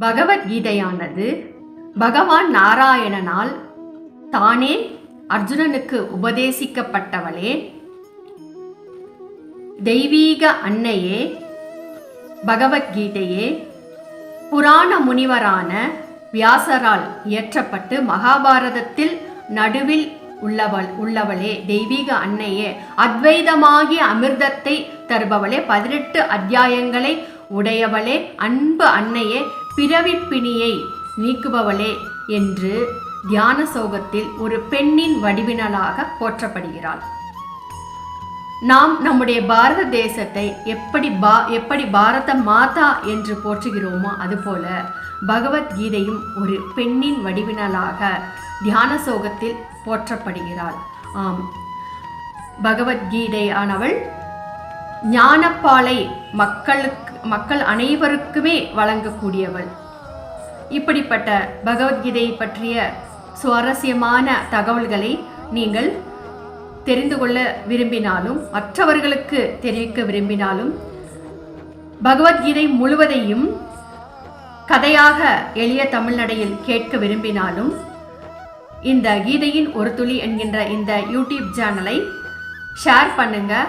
பகவத்கீதையானது பகவான் நாராயணனால் தானே அர்ஜுனனுக்கு உபதேசிக்கப்பட்டவளே. தெய்வீக அன்னையே பகவத்கீதையே புராண முனிவரான வியாசரால் இயற்றப்பட்டு மகாபாரதத்தில் நடுவில் உள்ளவள் உள்ளவளே தெய்வீக அன்னையே. அத்வைதமாகிய அமிர்தத்தை தருபவளே. பதினெட்டு அத்தியாயங்களை உடையவளே அன்பு அன்னையே. பிறவிப்பிணியை நீக்குபவளே என்று தியான சோகத்தில் ஒரு பெண்ணின் வடிவினலாக போற்றப்படுகிறாள். நாம் நம்முடைய பாரத தேசத்தை எப்படி பா எப்படி பாரத மாதா என்று போற்றுகிறோமோ அதுபோல பகவத்கீதையும் ஒரு பெண்ணின் வடிவினலாக தியான சோகத்தில் போற்றப்படுகிறாள். ஆம். பகவத்கீதையானவள் ஞானப்பாலை மக்களுக்கு மக்கள் அனைவருக்குமே வழங்கக்கூடியவள். இப்படிப்பட்ட பகவத்கீதை பற்றிய சுவாரஸ்யமான தகவல்களை நீங்கள் தெரிந்து கொள்ள விரும்பினாலும் மற்றவர்களுக்கு தெரிவிக்க விரும்பினாலும் பகவத்கீதை முழுவதையும் கதையாக எளிய தமிழ்நடையில் கேட்க விரும்பினாலும் இந்த கீதையின் ஒரு துளி என்கின்ற இந்த யூடியூப் சேனலை ஷேர் பண்ணுங்கள்